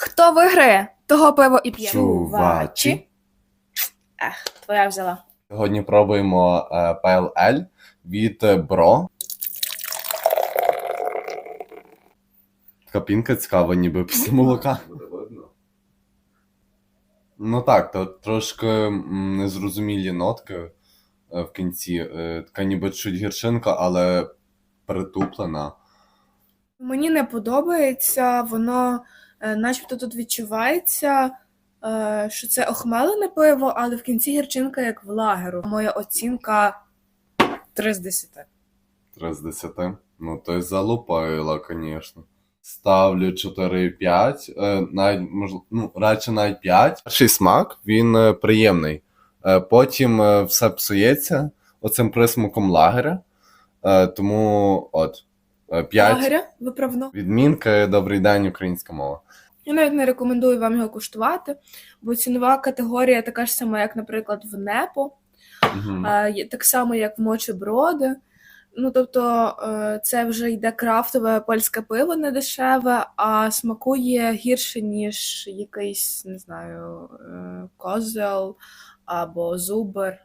Хто виграє, того пиво і п'є. Чувачі. Ех, твоя взяла. Сьогодні пробуємо е, PLL від е, Bro. Така пінка цікава, ніби після молока. Ну так, то трошки незрозумілі нотки е, в кінці. Е, Така ніби чуть гірчинка, але притуплена. Мені не подобається, воно е, начебто тут відчувається, е, що це охмелене пиво, але в кінці гірчинка як в лагеру. Моя оцінка 3 з 10. 3 з 10. Ну, то й залупила, звісно. Ставлю 4,5, е, навіть можливо, ну, радше навіть 5. Перший смак, він е, приємний. Е, потім е, все псується оцим присмаком лагеря. Е, тому от е, 5. Лагеря, виправно. Відмінка, добрий день, українська мова. Я навіть не рекомендую вам його куштувати, бо цінова категорія така ж сама, як, наприклад, в Непо, Угу. е, так само, як в Мочеброди. Ну, тобто, е, це вже йде крафтове польське пиво не дешеве, а смакує гірше, ніж якийсь, не знаю, е, козел або зубер.